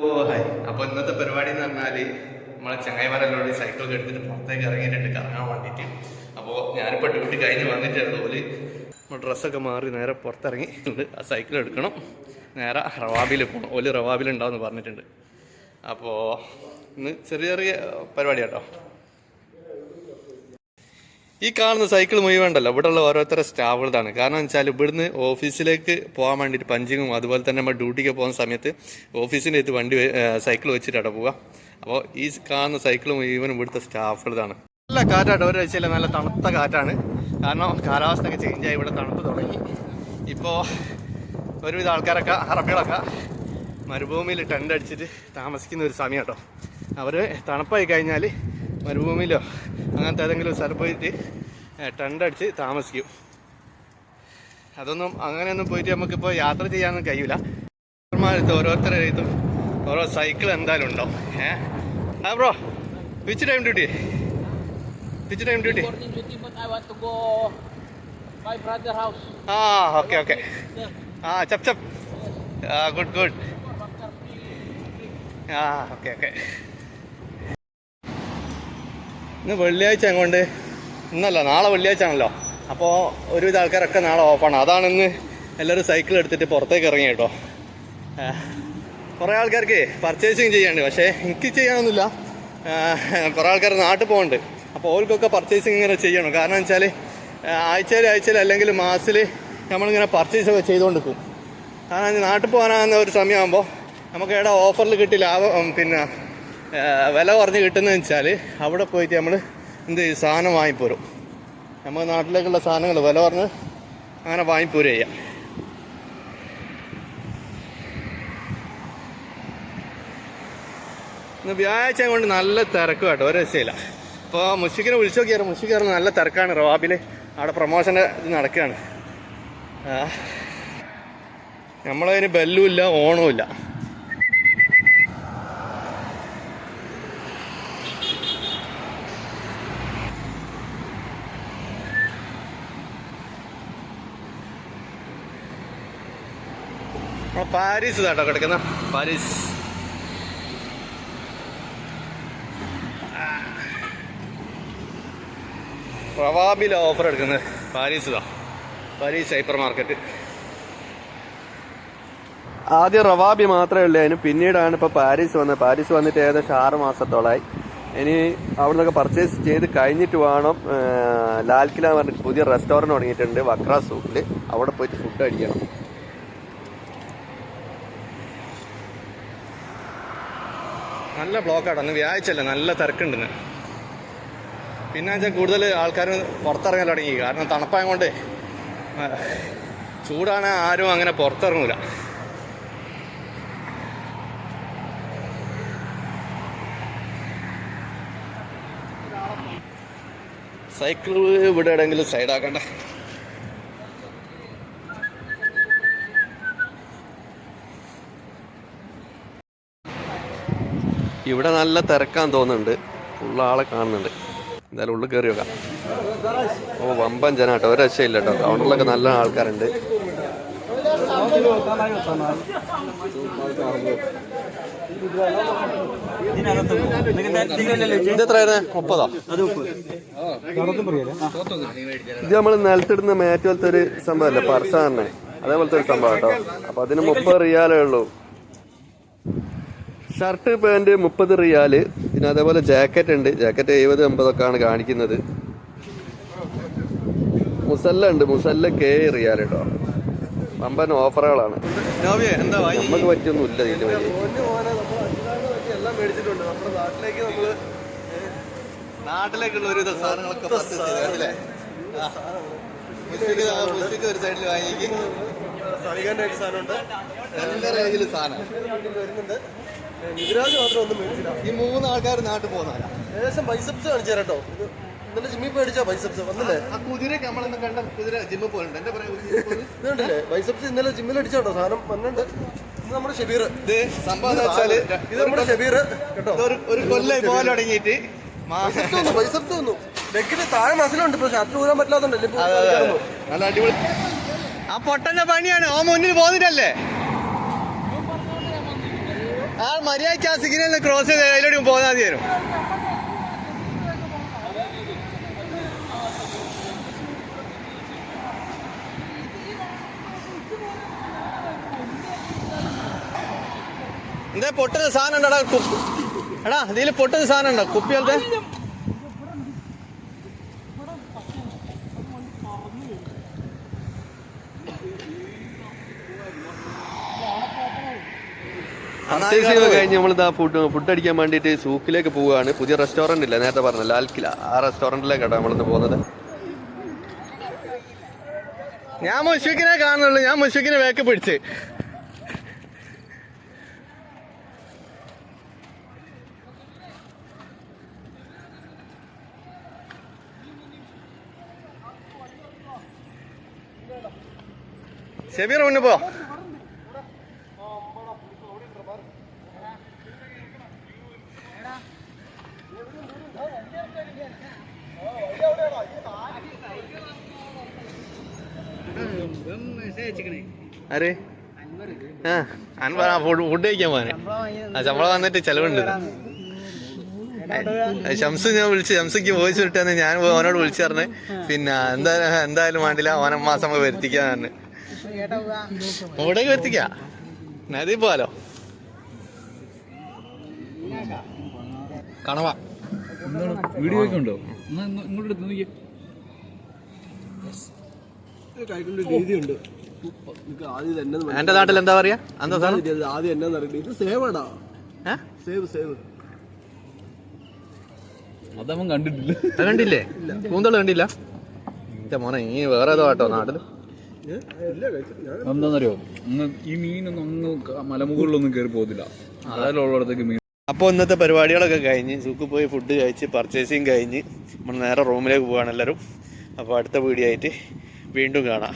ഓ hi അപ്പൊ ഇന്നത്തെ പരിപാടി എന്ന് പറഞ്ഞാൽ നമ്മളെ ചങ്ങായിമാരെല്ലോട് സൈക്കിളൊക്കെ എടുത്തിട്ട് പുറത്തേക്ക് ഇറങ്ങിയിട്ടുണ്ട് കറങ്ങാൻ വേണ്ടിയിട്ട്. അപ്പോൾ ഞാനിപ്പോൾ ഡ്യൂട്ടി കഴിഞ്ഞ് വന്നിട്ടുണ്ട് ഓൽ നമ്മൾ ഡ്രസ്സൊക്കെ മാറി നേരെ പുറത്തിറങ്ങിയിട്ടുണ്ട് ആ സൈക്കിൾ എടുക്കണം. നേരെ റവാബിൽ പോകണം ഓൽ റവാബിൽ ഉണ്ടാവുമെന്ന് പറഞ്ഞിട്ടുണ്ട്. അപ്പോൾ ഇന്ന് ചെറിയ ചെറിയ പരിപാടി കേട്ടോ. ഈ കാണുന്ന സൈക്കിൾ മുഴുവണ്ടല്ലോ ഇവിടെയുള്ള ഓരോരുത്തരുടെ സ്റ്റാഫുകളതാണ് കാരണം വെച്ചാൽ ഇവിടുന്ന് ഓഫീസിലേക്ക് പോകാൻ വേണ്ടിയിട്ട് പഞ്ചിങ്ങും അതുപോലെ തന്നെ നമ്മൾ ഡ്യൂട്ടിക്ക് പോകുന്ന സമയത്ത് ഓഫീസിന്റെ അടുത്ത് വണ്ടി സൈക്കിൾ വെച്ചിട്ടാണ് പോവുക. അപ്പോൾ ഈ കാണുന്ന സൈക്കിൾ മുഴുവൻ ഇവിടുത്തെ സ്റ്റാഫുകളതാണ് നല്ല കാറ്റാണ്. ഒരാഴ്ചയില്ല നല്ല തണുത്ത കാറ്റാണ്. കാരണം കാലാവസ്ഥയൊക്കെ ചേഞ്ച് ആയി. ഇവിടെ തണുപ്പ് തുടങ്ങി. ഇപ്പോൾ ഒരുവിധ ആൾക്കാരൊക്കെ അറബികളൊക്കെ മരുഭൂമിയിൽ ടെന്റ് അടിച്ചിട്ട് താമസിക്കുന്ന ഒരു സമയം കേട്ടോ. അവർ തണുപ്പായി കഴിഞ്ഞാൽ മരുഭൂമിയിലോ അങ്ങനത്തെ ഏതെങ്കിലും സ്ഥലം പോയിട്ട് ടെന്റ് അടിച്ച് താമസിക്കും. അതൊന്നും അങ്ങനെയൊന്നും പോയിട്ട് നമുക്കിപ്പോൾ യാത്ര ചെയ്യാനൊന്നും കഴിയില്ല ഓരോരുത്തരുടെ ഓരോരുത്തരുടെ എഴുത്തും ഓരോ സൈക്കിൾ എന്തായാലും ഉണ്ടോ? ഏ? ആ bro which time duty which time duty. ആ ഓക്കെ ഓക്കെ ആ ചപ്പ് ചപ്പ്. ആ ഗുഡ് ഗുഡ് ആ ഓക്കെ ഓക്കെ ഇന്ന് വെള്ളിയാഴ്ച അങ്ങോട്ട് ഇന്നല്ല നാളെ വെള്ളിയാഴ്ച ആണല്ലോ അപ്പോൾ ഒരുവിധ ആൾക്കാരൊക്കെ നാളെ ഓഫാണ്. അതാണ് ഇന്ന് എല്ലാവരും സൈക്കിൾ എടുത്തിട്ട് പുറത്തേക്ക് ഇറങ്ങി കേട്ടോ. കുറേ ആൾക്കാർക്ക് പർച്ചേസിങ് ചെയ്യാണ്ട് പക്ഷേ എനിക്ക് ചെയ്യാനൊന്നുമില്ല. കുറേ ആൾക്കാർ നാട്ടിൽ പോകുന്നുണ്ട് അപ്പോൾ ഓർക്കൊക്കെ പർച്ചേസിങ് ഇങ്ങനെ ചെയ്യണം. കാരണം വെച്ചാൽ ആഴ്ചയിൽ ആഴ്ചയിൽ അല്ലെങ്കിൽ മാസത്തിൽ നമ്മളിങ്ങനെ പർച്ചേസ് ഒക്കെ ചെയ്തുകൊണ്ട് പോകും കാരണം നാട്ടിൽ പോകാനാകുന്ന ഒരു സമയമാകുമ്പോൾ നമുക്ക് ഏടാ ഓഫറിൽ കിട്ടി ലാഭം പിന്നെ വില കുറഞ്ഞ് കിട്ടുന്നതെന്ന് വെച്ചാൽ അവിടെ പോയിട്ട് നമ്മൾ എന്ത് സാധനം വാങ്ങിപ്പോരും. നമ്മുടെ നാട്ടിലേക്കുള്ള സാധനങ്ങൾ വില പറഞ്ഞ് അങ്ങനെ വാങ്ങിപ്പോരുക ചെയ്യാം. ഇന്ന് വ്യാഴാഴ്ച കൊണ്ട് നല്ല തിരക്ക് കേട്ടോ. ഒരു രക്ഷയില്ല. അപ്പോൾ മുഷിക്കിനെ വിളിച്ചു നോക്കിയാൽ മുഷിക്ക് നല്ല തിരക്കാണ് റവാബിൽ അവിടെ പ്രൊമോഷന്റെ ഇത് നടക്കുകയാണ്. നമ്മളതിന് ബെല്ലുമില്ല ഓണവും ഇല്ല. പാരീസ് കേട്ടോ കിടക്കുന്ന. പാരീസ്. റവാബില ഓഫർ എടുക്കുന്നത്. പാരീസ് ഇതാ. പാരീസ് ഹൈപ്പർ മാർക്കറ്റ് ആദ്യം റവാബി മാത്രമേ ഉള്ളൂ. അതിന് പിന്നീടാണ് ഇപ്പോൾ പാരീസ് വന്നത്. പാരീസ് വന്നിട്ട് ഏകദേശം ആറ് മാസത്തോളമായി ഇനി അവിടെ നിന്നൊക്കെ പർച്ചേസ് ചെയ്ത് കഴിഞ്ഞിട്ട് വേണം ആ, ലാൽ കിലാന്ന് പറഞ്ഞിട്ട് പുതിയ റെസ്റ്റോറന്റ് തുടങ്ങിയിട്ടുണ്ട്. വക്ര സൂക്കിൽ അവിടെ പോയിട്ട് ഫുഡ് അടിക്കണം. നല്ല ബ്ലോക്കാട്ടോ അന്ന് വ്യാഴ്ചയല്ല നല്ല തിരക്കുണ്ടെന്ന് പിന്നെ വെച്ചാൽ കൂടുതൽ ആൾക്കാർ പുറത്തിറങ്ങാൻ തുടങ്ങി. കാരണം തണുപ്പായ കൊണ്ട് ചൂടാണ് ആരും അങ്ങനെ പുറത്തിറങ്ങൂല. സൈക്കിൾ ഇവിടെ എവിടെയെങ്കിലും സൈഡാക്കണ്ട ഇവിടെ നല്ല തിരക്കാൻ തോന്നുന്നുണ്ട്. ഉള്ള ആളെ കാണുന്നുണ്ട്. എന്തായാലും ഉള്ളിൽ കയറി നോക്കാം. ഓ വമ്പൻ ജനാട്ടോ ഒരു രക്ഷയില്ല കേട്ടോ. കൗണ്ടറിലൊക്കെ നല്ല ആൾക്കാരുണ്ട്. ഇത് എത്രയായിരുന്നു? ഇത് നമ്മൾ നിലത്തിടുന്ന മാറ്റ് പോലത്തെ ഒരു സംഭവമല്ലേ? പർസാറിനെ. അതേപോലത്തെ ഒരു സംഭവം കേട്ടോ. അപ്പൊ അതിന് മുപ്പത് റിയാലേ ഉള്ളൂ. ഷർട്ട് പാന്റ് മുപ്പത് റിയാൽ പിന്നെ അതേപോലെ ജാക്കറ്റ് ഉണ്ട്. ജാക്കറ്റ് എഴുപത് എൺപതൊക്കെയാണ് കാണിക്കുന്നത്. മുസല്ല ഉണ്ട്. മുസല്ല കെ റിയാൽ കേട്ടോ വമ്പൻ ഓഫറുകളാണ്. എന്താ നമുക്ക് പറ്റൊന്നുമില്ല ഇതിന് വലിയ എല്ലാം മേടിച്ചിട്ടുണ്ട്. നമ്മുടെ നാട്ടിലേക്ക് നമ്മൾ നാട്ടിലേക്കുള്ള ഒരു സാധനങ്ങളൊക്കെ ഒരു സൈഡിൽ വാങ്ങിക്ക് സാധനമുണ്ട്. എല്ലാ സാധനം. വരുന്നുണ്ട് ഗുജറാത്ത് മാത്രം ഒന്നും മേടിച്ചില്ല. ഈ മൂന്ന് ആൾക്കാർ നാട്ടിൽ പോകുന്നവരാ. ഏകദേശം ബൈസപ്സ് കാണിച്ചു തരാം കേട്ടോ ഇത് ഇന്നലെ ജിമ്മിൽ മേടിച്ചാ ബൈസപ്സ് വന്നില്ലേ? ആ കുതിരക്ക് നമ്മളെന്ന് കണ്ട കുതിര ജിമ്മിൽ പോകുന്നുണ്ട് എന്റെ പറയാ ഇത് കണ്ടില്ലേ ബൈസപ്സ് ഇന്നലെ ജിമ്മിൽ അടിച്ചാട്ടോ സാധനം വന്നിട്ടുണ്ട്. ഇത് നമ്മുടെ ഷബീർ. ഇത് സംഭവം എന്ന് വെച്ചാൽ ഇത് നമ്മുടെ ഷബീർ. കേട്ടോ? ഇതൊരു ഒരു കൊല്ലം പോലെ തുടങ്ങിയിട്ട്. ബൈസപ്സ് വന്നു ബൈസപ്സ് വന്നു. ലെഗിന് താഴെ മസിലുണ്ട് ഇപ്പൊ ഷർട്ട് ഊരാൻ അതെ. നല്ല അടിപൊളി. ആ പൊട്ടന്റെ പണിയാണ്. ആ മുന്നിൽ പോകുന്നില്ലല്ലേ ആ മര്യാദയ്ക്ക് ആ സിഗ്നൽ ക്രോസ് ചെയ്ത് അതിലൂടെ പോകാൻ വരും. എന്താ പൊട്ടുന്ന സാധനം ഉണ്ടോടാ എടാ ഇതിൽ പൊട്ടുന്ന സാധനം ഉണ്ടോ? കുപ്പി പർച്ചേസിംഗ് കഴിഞ്ഞ് നമ്മളിതാ ഫുഡ് ഫുഡ് അടിക്കാൻ വേണ്ടിയിട്ട് സൂക്കിലേക്ക് പോവുകയാണ്. പുതിയ റെസ്റ്റോറന്റ് ഇല്ല. നേരത്തെ പറഞ്ഞ ലാൽ കില. ആ റെസ്റ്റോറന്റിലേക്കാണ് നമ്മളിന്ന് പോകുന്നത്. ഞാൻ മുഷിക്കിനെ കാണുന്നുള്ളൂ. ഞാൻ മുഷിക്കിനെ വേക്ക് പിടിച്ച്. ഷെബീർ മുന്നേ പോ. ആര്? ആ അൻവർ ഫുഡ് ഫുഡ് കഴിക്കാൻ പോകാൻ ആ ശമ്പളം വന്നിട്ട് ചെലവുണ്ട്. ആ, ഷംസ് ഞാൻ വിളിച്ച് ഷംസക്ക് വോയിസ് വിട്ടെന്ന് ഞാൻ ഓനോട് വിളിച്ചു പറഞ്ഞ്. പിന്നെ എന്തായാലും എന്തായാലും വേണ്ടില്ല ഓനെ മാസം വരുത്തിക്കാൻ പറഞ്ഞു. ഇവിടേക്ക് വരുത്തിക്ക? നദി പോലോ കണവ. വീഡിയോ ഒക്കെ ഉണ്ടോ ഇങ്ങോട്ട് എടുത്ത് നോക്കിയേ. രീതിയുണ്ട്. എന്റെ നാട്ടിൽ എന്താ പറയാ? എന്താ സാധനം? ആദ്യം എന്നാന്ന് അറിയില്ല. ഇത് സേവ് ആടാ. ഏ? സേവ് സേവ് അതവൻ കണ്ടിട്ടില്ല. കണ്ടില്ലേ? കൂന്തൾ കണ്ടില്ല? എന്റെ മോനെ ഈ വേറെ ഏതോ ആട്ടോ നാട്ടിൽ? എന്താന്നറിയോ ഈ മീനൊന്നും ഒന്ന് മലമുകളിലൊന്നും കയറി പോകത്തില്ല. അതായത് ഉള്ളിടത്തേക്ക് മീൻ അപ്പോൾ ഇന്നത്തെ പരിപാടികളൊക്കെ കഴിഞ്ഞ് സൂക്ക് പോയി ഫുഡ് കഴിച്ച് പർച്ചേസിങ് കഴിഞ്ഞ് നമ്മൾ നേരെ റൂമിലേക്ക് പോവുകയാണ് എല്ലാവരും. അപ്പോൾ അടുത്ത വീഡിയോ ആയിട്ട് വീണ്ടും കാണാം.